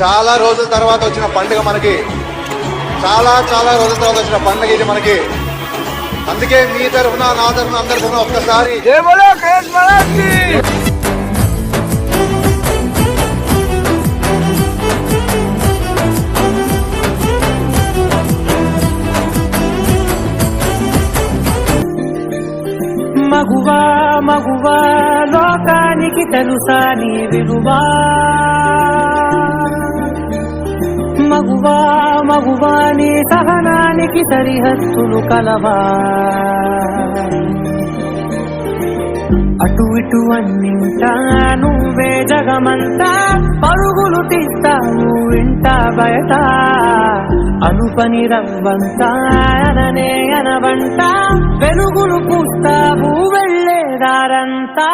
చాలా రోజుల తర్వాత వచ్చిన పండుగ మనకి. చాలా చాలా రోజుల తర్వాత వచ్చిన పండుగ ఇది మనకి. అందుకే మీ తరఫున నా తరఫున అందరి తరఫున ఒక్కసారి మగువా మగువా లోకానికి తెలుసా నీ విలువా? మగువా మగువా నీ సహనానికి సరిహద్దులు కలవా. అటు ఇటు అన్నింటా నువ్వే జగమంతా. పరుగులు తీస్తావు ఇంట బయట. అనుపని రవ్వంతా అననే అనవంట. వెలుగులు పూస్తావు వెళ్ళేదారంతా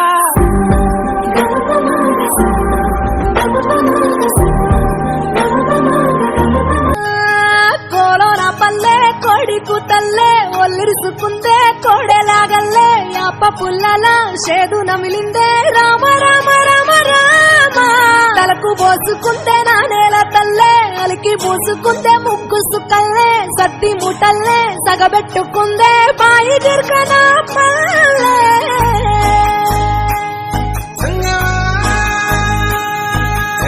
కోడి ఒల్లిరుసుకుందే కోడెలాగల్లే యాప పుల్లల షేదు నమిలిందే. రామ రామ రామ రామ. తలకు పోసుకుందే నా నేల తల్లే అలికి పూసుకుందే ముగ్గు సుక్కల్లే సత్తి ముటల్లే సగబెట్టుకుందే బాయి గిర్కన పల్లే.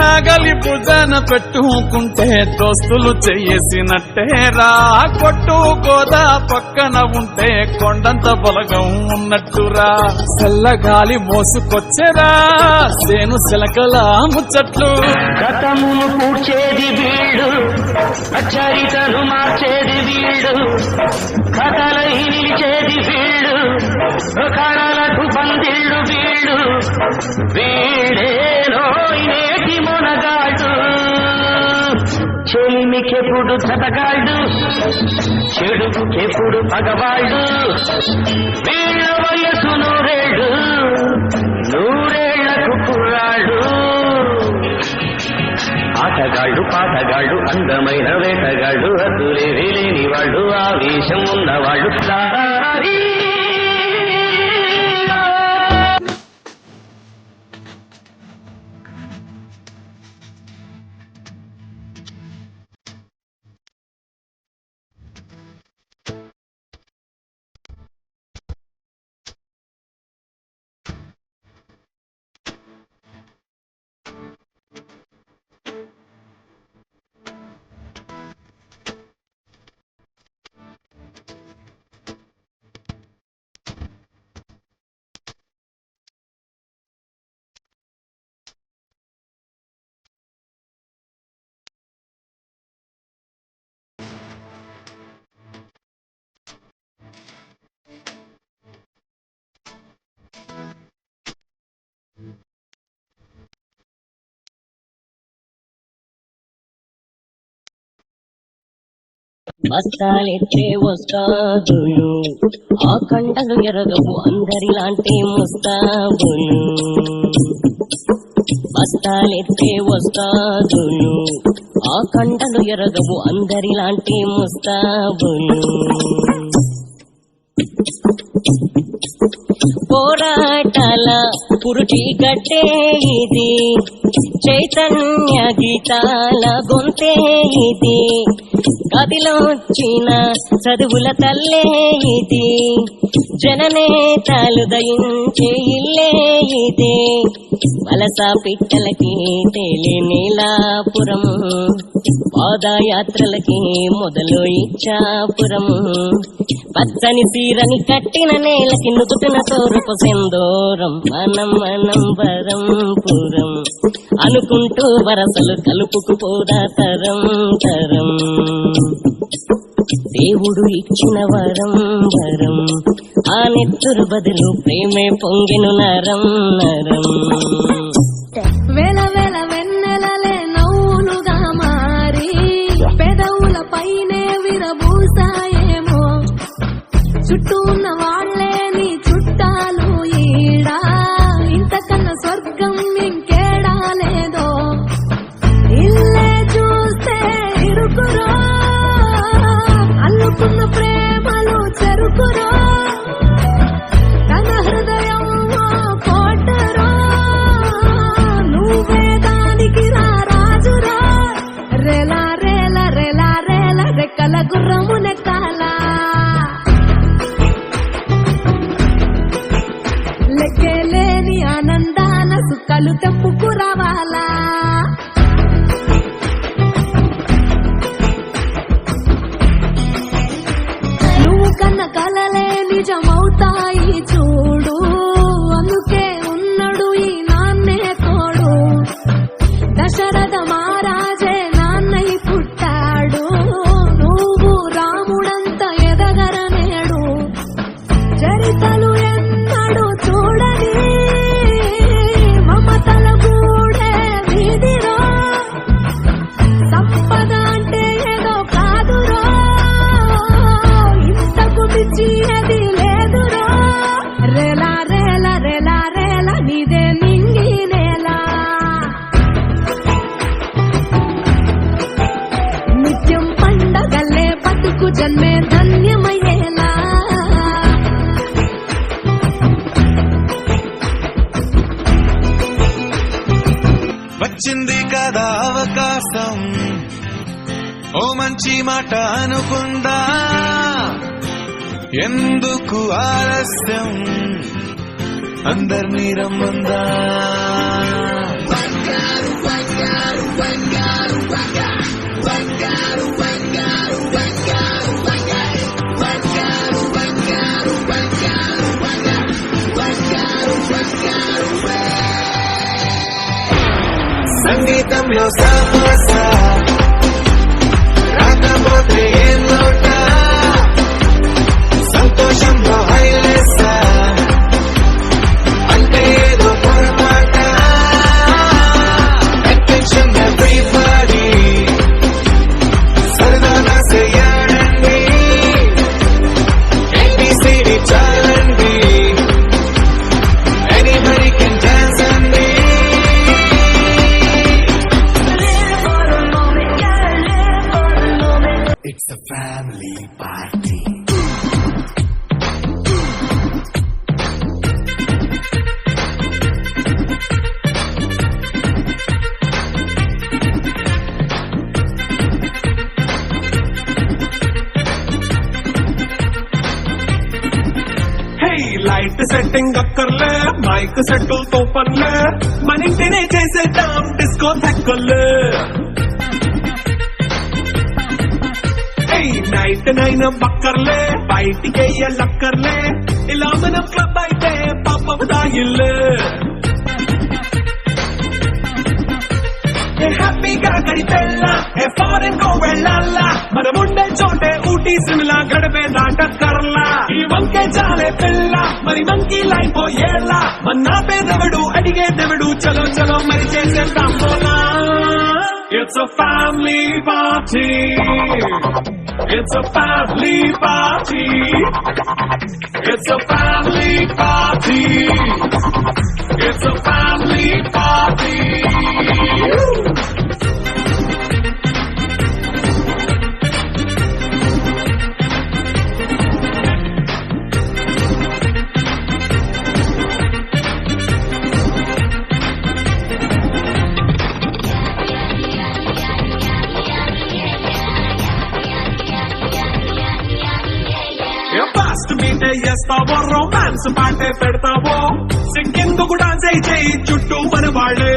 నాగలి భుజన పెట్టుకుంటే దోస్తులు చెయ్యేసినట్టేరా కొట్టు గోదా పక్కన ఉంటే కొండంత బలగం ఉన్నట్టురా చల్లగాలి మోసుకొచ్చేరా. సేను శిలకల ముచ్చట్లు. గతమును పూడ్చేది వీడు చరితను మార్చేది వీడు కథలై నిలిచేది వీడు కళలకు పందిళ్ళు వీడు. వీడే నేటి మొనగాడు చెలిమికెప్పుడు చతగాళ్ళు చెడుకెప్పుడు పగవాళ్ళు వీళ్ళ వయసు నూరేళ్ళు నూరేళ్ళకు కుర్రాళ్ళు ఆటగాళ్ళు పాటగాళ్ళు అందమైన వేటగాళ్ళు అతులేవి లేని వాళ్ళు ఆవేశం ఉన్నవాళ్ళు. మస్తానెత్తే బస్తాలెత్తే ఆ కండలు ఎరగవు అందరిలాంటి ముస్తాబులు మస్తానెత్తే వస్తాదును ఆ కండలు ఎరగవు అందరిలాంటి ముస్తాబులు పోరాటాల పురుటి గట్టే ఇది. చైతన్య గీతాల గొంతే ఇది. కదిలొచ్చిన చదువుల తల్లే ఇది. జననేతలు దయించే ఇల్లే ఇది. వలస పిట్టలకి తేలి నీలాపురం. పాదయాత్రలకి మొదలు ఇచ్చాపురం. పచ్చని సీరని కట్టిన నేలకి నుదుటిన తోరుపు సెందూరం మనం మనం వరం పురం. అనుకుంటూ వరసలు కలుపుకుపోదా తరం తరం. దేవుడు ఇచ్చిన వరం వరం ఆ నెత్తురు బదులు ప్రేమే పొంగిను నరం నరం. వేల వేల వెన్నెలలే నవ్వులుగా మారి పెదవుల పైనే విరబూసాయేమో. చుట్టూ వచ్చింది కదా అవకాశం. ఓ మంచి మాట అనుకుందా? ఎందుకు ఆలస్యం? అందరినీ రమ్మందా? Nos da fuerza, la mike సెట్టుల్తో పనులే మన ఇంటినే చేసేద్దాం డిస్కో తెక్కర్లే నైట్ నైన్ బక్కర్లే బయటికి లక్కర్లే ఇలా మనం క్లబ్ అయితే పాపం దాయిల్లే హ్యాపీగా గడిపెళ్ళా ఏ ఫారెన్ కో వెళ్ళాలా. మనం ఉండే చోటే ఊటీ సిమ్లా గడిపే దాట కర్లా ఈ వంకే చాలే పిల్ల మరి మంకీ లైఫ్ ఏళ్ళ దేవుడు చలో చలో మరి చేసేద్దాం పోలా It's a family party. It's a family party. It's a family party. చేస్తావో? రొమాన్స్ పాటే పెడతావో? సింగిందుకు డాన్స్ అయి చేయి? చుట్టూ మన వాళ్ళే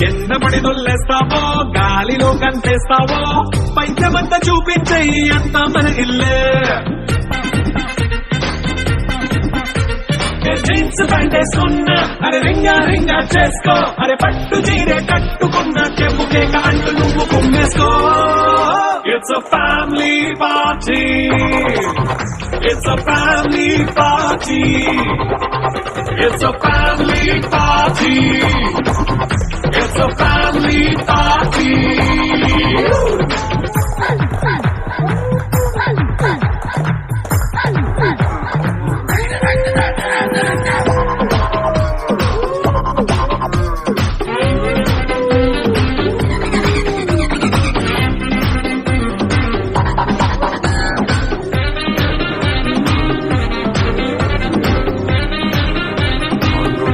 కింద పడి దొల్లేస్తావో? గాలిలో కనిపిస్తావో పైచమంతా చూపించేయి అంతా మన ఇల్లే. జీన్స్ ప్యాంట్ వేసుకున్నా. అరే రింగా రింగా చేసుకో. అరే పట్టు చీరే కట్టుకున్నా. చెప్పు కేక అంటూ నువ్వు కుమ్మేసుకో. It's a family party it's a family party it's a family party it's a family party